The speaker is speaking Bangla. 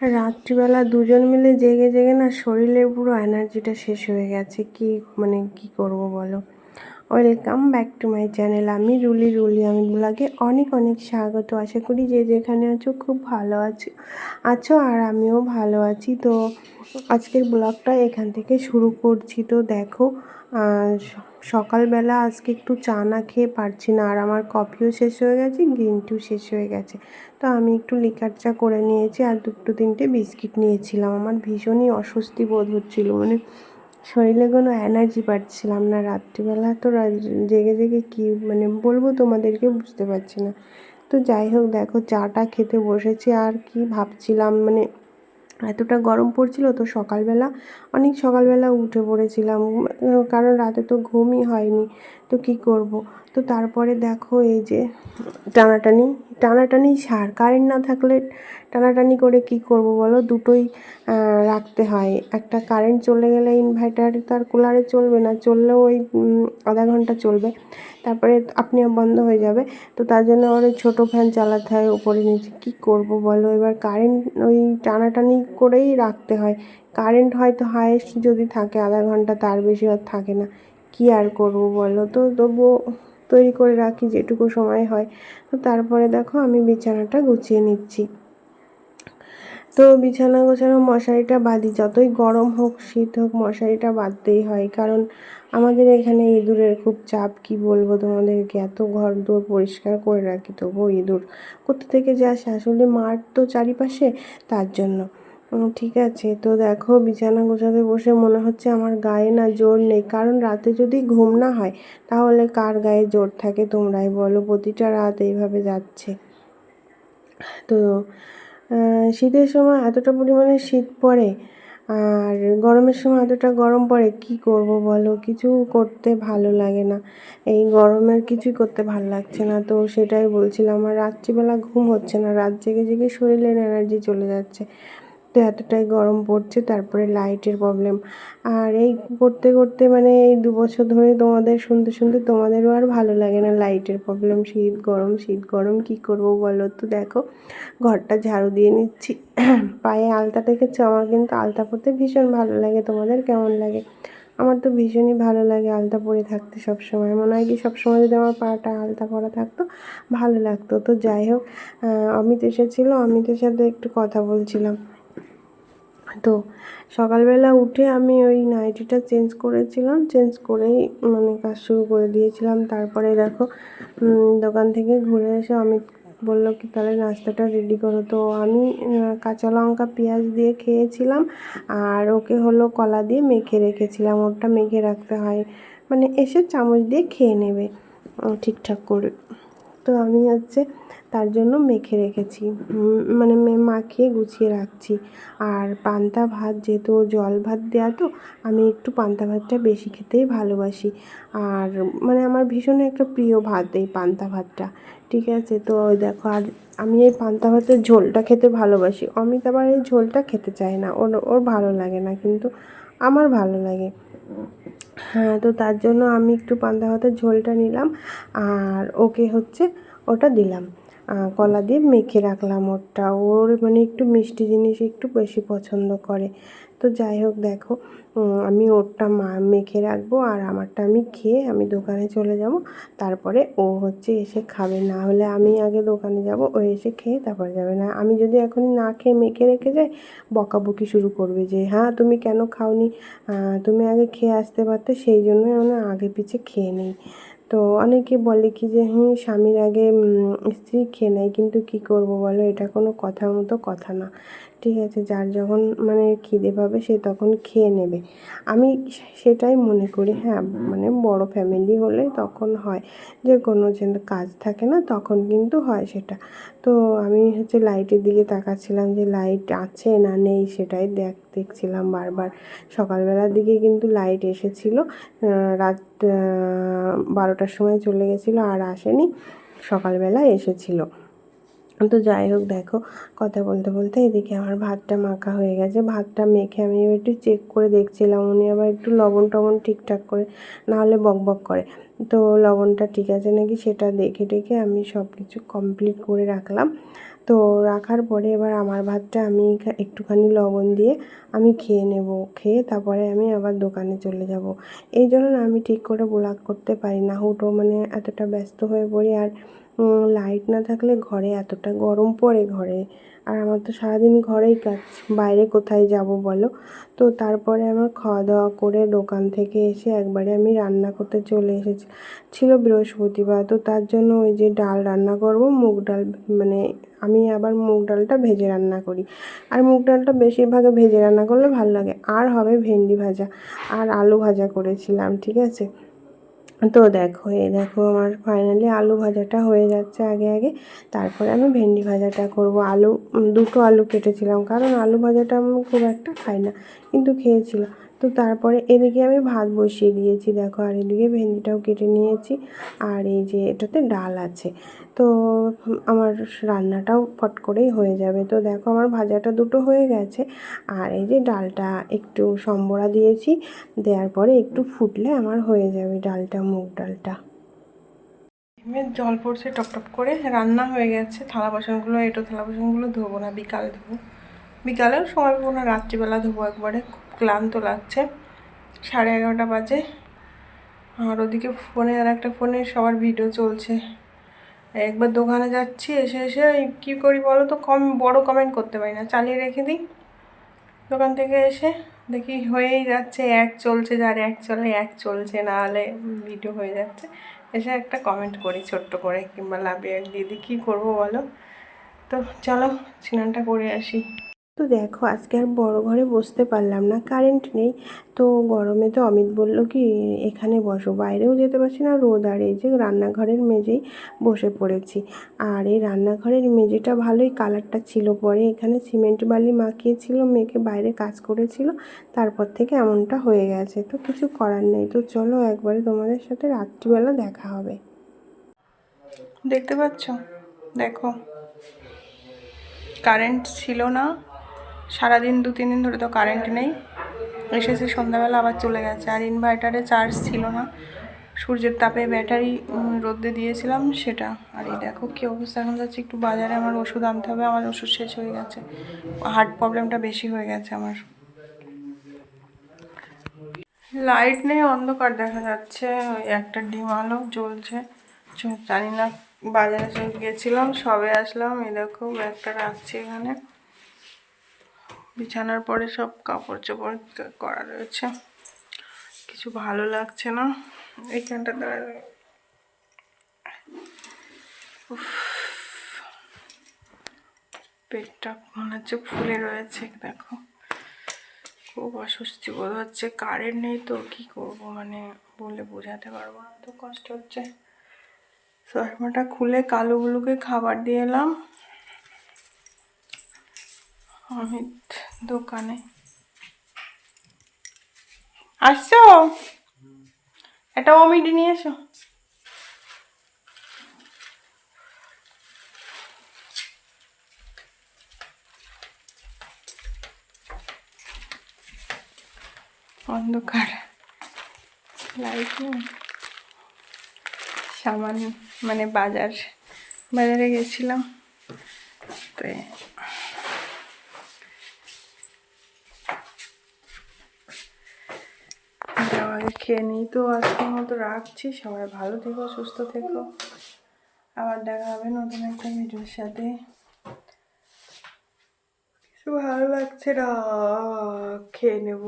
রাত্রিবেলা দুজন মিলে জেগে জেগে না শরীরের পুরো এনার্জিটা শেষ হয়ে গেছে। কি মানে কি করব বলো? Welcome back to my channel আমি রুলি রুলি, আমি ব্লগে অনেক অনেক স্বাগত। আশা করি যে যেখানে আছো খুব ভালো আছো আছো আর আমিও ভালো আছি। তো আজকের ব্লগটা এখান থেকে শুরু করছি। তো দেখো সকালবেলা আজকে একটু চা না খেয়ে পারছি না, আর আমার কফিও শেষ হয়ে গেছে গ্রিন টিও শেষ হয়ে গেছে। তো আমি একটু লিকার চা করে নিয়েছি আর দুটো তিনটে বিস্কিট নিয়েছিলাম। আমার ভীষণই অস্বস্তি বোধ হচ্ছিল মানে শরীরে কোনো এনার্জি পাচ্ছিলাম না রাত্রিবেলা তো জেগে জেগে কী মানে বলব তোমাদেরকে বুঝতে পারছি না। তো যাই হোক দেখো চাটা খেতে বসেছি আর কি ভাবছিলাম মানে এতটা গরম পড়ছিল তো সকালবেলা, অনেক সকালবেলা উঠে পড়েছিলাম, কারণ রাতে তো ঘুমই হয়নি, তো কি করব? তো তারপরে দেখো এই যে টানাটানি টানাটানি সার কারেন্ট না থাকলে টানাটানি করে কি করব বলো? দুটোই রাখতে হয়। একটা কারেন্ট চলে গেলে ইনভার্টার তার কুলারে চলবে না, চললেও ওই আধা ঘণ্টা চলবে। তারপরে আপনি বন্ধ হয়ে যাবে। তো তার জন্য ওর ছোটো ফ্যান চালাতে হয় উপরে নিচে। কী করব বলো? এবার কারেন্ট ওই টানাটানি করেই রাখতে হয়। কারেন্ট হয়তো হায়েস্ট যদি থাকে, আধা ঘণ্টা তার বেশি আর থাকে না। কী আর করব বলো? তো তবুও তৈরি করে রাখি যেটুকু সময় হয়। তো তারপরে দেখো আমি বিছানাটা গুছিয়ে নিচ্ছি। তো বিছানা গোছানো মশারিটা বাঁধি যতই গরম হোক, শীত হোক, মশারিটা বাঁধতেই হয়। কারণ আমাদের এখানে ইঁদুরের খুব চাপ, কি বলব তোমাদেরকে? এত ঘর দোর পরিষ্কার করে রাখি, তবুও ইঁদুর। কোথা থেকে যে আসে আসলে মাঠ তো চারিপাশে, তার জন্য। ঠিক আছে, তো দেখো বিছানা গোছাতে বসে মনে হচ্ছে আমার গায়ে না জোর নেই। কারণ রাতে যদি ঘুম না হয়, তাহলে কার গায়ে জোর থাকে তোমরাই বলো? প্রতিটা রাত এইভাবে যাচ্ছে। তো শীতের সময় এতটা পরিমাণে শীত পড়ে আর গরমের সময় এতটা গরম পড়ে, কি করব বলো? কিছু করতে ভালো লাগে না। এই গরমের কিছুই করতে ভালো লাগছে না। তো সেটাই বলছিলাম, আর রাত্রিবেলা ঘুম হচ্ছে না। রাত জেগে জেগে শরীরের এনার্জি চলে যাচ্ছে। তো এতটাই গরম পড়ছে, তারপরে লাইটের প্রবলেম আর এই করতে করতে মানে এই দু বছর ধরে তোমাদের, শুনতে শুনতে তোমাদেরও আর ভালো লাগে না লাইটের প্রবলেম শীত গরম শীত গরম, কি করব বলো তো? দেখো, ঘরটা ঝাড়ু দিয়ে নিচ্ছি। পায়ে আলতা রেখেছে, আমার কিন্তু আলতা পরতে ভীষণ ভালো লাগে। তোমাদের কেমন লাগে? আমার তো ভীষণই ভালো লাগে আলতা পরে থাকতে সব সময় মনে হয় কি সবসময় যদি আমার পাটা আলতা পরা থাকতো, ভালো লাগতো। তো যাই হোক অমিত এসেছিল অমিতের সাথে একটু কথা বলছিলাম। তো সকালবেলা উঠে আমি ওই নাইটিটা চেঞ্জ করেছিলাম, চেঞ্জ করেই মানে কাজ শুরু করে দিয়েছিলাম। তারপরে দেখো দোকান থেকে ঘুরে এসে অমিত বলল কি, তাহলে নাস্তাটা রেডি করো। তো আমি কাঁচা লঙ্কা, পেঁয়াজ দিয়ে খেয়েছিলাম আর ওকে হলো কলা দিয়ে মেখে রেখেছিলাম। ওটা মেখে রাখতে হয় মানে এসে চামচ দিয়ে খেয়ে নেবে ঠিকঠাক করে। তো আমি হচ্ছে তার জন্য মেখে রেখেছি। মানে মাখিয়ে গুছিয়ে রাখছি। আর পান্তা ভাত যেহেতু জল ভাত দেওয়া তো, আমি একটু পান্তা ভাতটা বেশি খেতেই ভালোবাসি। আর মানে আমার ভীষণ একটা প্রিয় ভাত এই পান্তা ভাতটা, ঠিক আছে? তো ওই দেখো, আর আমি এই পান্তা ভাতের ঝোলটা খেতে ভালোবাসি। অমিত আবার এই ঝোলটা খেতে চায় না। ওর ওর ভালো লাগে না, কিন্তু আমার ভালো লাগে। হ্যাঁ তো তার জন্য আমি একটু পান্তা ভাতের ঝোলটা নিলাম আর ওকে হচ্ছে ওটা দিলাম। কলা দিয়ে মেখে রাখলাম ওরটা। ওর মানে একটু মিষ্টি জিনিস একটু বেশি পছন্দ করে। তো যাই হোক দেখো আমি ওরটা মা, মেখে রাখব আর আমারটা আমি খেয়ে আমি দোকানে চলে যাব। তারপরে ও হচ্ছে এসে খাবে। না হলে আমি আগে দোকানে যাব, ও এসে খেয়ে তারপরে যাবে। না, আমি যদি এখনই না খেয়ে মেখে রেখে যাই, বকাবকি শুরু করবে যে হ্যাঁ তুমি কেন খাওনি? তুমি আগে খেয়ে আসতে পারতে, সেই জন্যই আমরা আগে পিছে খেয়ে নিই। তো অনেকে বলে কি যে হ্যাঁ স্বামীর আগে স্ত্রী খেয়ে নেয়, কিন্তু কি করব বলো? এটা কোনো কথার মতো কথা না। ঠিক আছে, যার যখন মানে খিদে পাবে, সে তখন খেয়ে নেবে। আমি সেটাই মনে করি হ্যাঁ মানে বড় ফ্যামিলি হলে তখন হয় যে, কোনো যে কাজ থাকে না, তখন কিন্তু হয় সেটা। তো আমি হচ্ছে লাইটের দিকে তাকাচ্ছিলাম যে, লাইট আছে না নেই সেটাই দেখ, দেখছিলাম বারবার। সকালবেলার দিকে কিন্তু লাইট এসেছিল রাত বারোটার সময় চলে গেছিল আর আসেনি, সকালবেলা এসেছিল। তো যাই হোক, দেখো, কথা বলতে বলতে এদিকে আমার ভাতটা মাখা হয়ে গেছে। ভাতটা মেখে আমি একটু চেক করে দেখছিলাম, উনি আবার একটু লবণ টবণ ঠিকঠাক করে নাহলে বক বক করে। তো লবণটা ঠিক আছে নাকি সেটা দেখে টেখে আমি সব কিছু কমপ্লিট করে রাখলাম। তো রাখার পরে এবার আমার ভাতটা আমি একটুখানি লবণ দিয়ে আমি খেয়ে নেব। খেয়ে তারপরে আমি আবার দোকানে চলে যাব। এই জন্য আমি ঠিক করে ব্লগ করতে পারি না। হুটো মানে এতটা ব্যস্ত হয়ে পড়ি আর লাইট না থাকলে ঘরে এতটা গরম পড়ে ঘরে। আর আমার তো সারাদিন ঘরেই কাজ। বাইরে কোথায় যাব বলো? তো তারপরে আমার খাওয়া দাওয়া করে দোকান থেকে এসে একবারে আমি রান্না করতে চলে এসেছি। ছিল বৃহস্পতিবার, তো তার জন্য ওই যে ডাল রান্না করব, মুগ ডাল মানে আমি আবার মুগ ডালটা ভেজে রান্না করি। আর মুগ ডালটা বেশিরভাগ ভেজে রান্না করলে ভালো লাগে। আর হবে ভেন্ডি ভাজা। আর আলু ভাজা করেছিলাম, ঠিক আছে? তো দেখো, এই দেখো আমার ফাইনালি আলু ভাজাটা হয়ে যাচ্ছে আগে আগে। তারপরে আমি ভেন্ডি ভাজাটা করব। আলু দুটো আলু কেটেছিলাম, কারণ আলু ভাজাটা আমি খুব একটা খাই না, কিন্তু খেয়েছিলাম। তো তারপরে এদিকে আমি ভাত বসিয়ে দিয়েছি। দেখো, আর এদিকে ভেন্ডিটাও কেটে নিয়েছি। আর এই যে এটাতে ডাল আছে। তো আমার রান্নাটাও ফট করেই হয়ে যাবে। তো দেখো, আমার ভাজাটা দুটো হয়ে গেছে। আর এই যে ডালটা একটু সম্বরা দিয়েছি। দেওয়ার পরে একটু ফুটলে আমার হয়ে যাবে ডালটা, মুগ ডালটা। জল পড়ছে টপ টপ করে। রান্না হয়ে গেছে। থালা বাসনগুলো, এটো থালা বাসনগুলো ধোবো না, বিকাল ধোবো। বিকালেও সময় পাবো না রাত্রিবেলা ধোবো একবারে, খুব ক্লান্ত লাগছে। সাড়ে এগারোটা বাজে। আর ওদিকে ফোনে আর একটা ফোনে সবার ভিডিও চলছে। একবার দোকানে যাচ্ছি, এসে এসে কী করি বলো তো, কম, বড় কমেন্ট করতে পারি না, চালিয়ে রেখে দিই। দোকান থেকে এসে দেখি হয়েই যাচ্ছে, এক চলছে যার, এক চলে, এক চলছে না হলে ভিডিও হয়ে যাচ্ছে। এসে একটা কমেন্ট করি ছোট্ট করে, কিংবা লাভিয়ে এক দিদি কী করব বলো? তো চলো, স্নানটা করে আসি। তো দেখো, আজকে আর বড় ঘরে বসতে পারলাম না, কারেন্ট নেই। তো গরমে তো অমিত বলল কি, এখানে বসো। বাইরেও যেতে পারছি না, রোদ আর এই যে রান্নাঘরের মেঝেই বসে পড়েছি। আর এই রান্নাঘরের মেঝেটা ভালোই কালারটা ছিল পরে। এখানে সিমেন্ট বালি মাখিয়েছিল, মেয়েকে বাইরে কাজ করেছিল, তারপর থেকে এমনটা হয়ে গেছে। তো কিছু করার নেই। তো চলো একবারে তোমাদের সাথে রাত্রিবেলা দেখা হবে। দেখতে পাচ্ছ? দেখো, কারেন্ট ছিল না। সারাদিন দু তিন দিন ধরে তো কারেন্ট নেই। এসেছে সন্ধ্যাবেলা আবার চলে গেছে। আর ইনভার্টারে চার্জ ছিল না। সূর্যের তাপে ব্যাটারি উম, রোদে দিয়েছিলাম সেটা। আর এই দেখো কী অবস্থা এখন যাচ্ছে একটু বাজারে। আমার ওষুধ আনতে হবে আমার ওষুধ শেষ হয়ে গেছে। হার্ট প্রবলেমটা বেশি হয়ে গেছে আমার। লাইট নেই অন্ধকার দেখা যাচ্ছে। ওই একটা ডিম আলো জ্বলছে। জানি না বাজারে গেছিলাম সবে আসলাম। এই দেখো ব্যাগটা রাখছি এখানে। বিছানার পরে সব কাপড় চোপড় করা রয়েছে। কিছু ভালো লাগছে না। এইখানটা উফ। পেটটা মনে হচ্ছে ফুলে রয়েছে, দেখো। খুব অস্বস্তি বোধ হচ্ছে। কারেন্ট নেই তো, কি করব? মানে বলে বোঝাতে পারব না তো কষ্ট হচ্ছে। চশমাটা খুলে কালোগুলোকে খাবার দিয়ে এলাম। অমিত দোকানে। আসছো? একটা অমিট নিয়ে এসো। অন্ধকার। লাইট। সামান মানে বাজার, বাজারে গেছিলাম। তো আগে খেয়ে নিই। তো আজকের মতো রাখছি। সবাই ভালো থেকো, সুস্থ থেকো। আবার দেখা হবে নতুন একটা ভিডিওর সাথে। কিছু ভালো লাগছে না, খেয়ে নেব।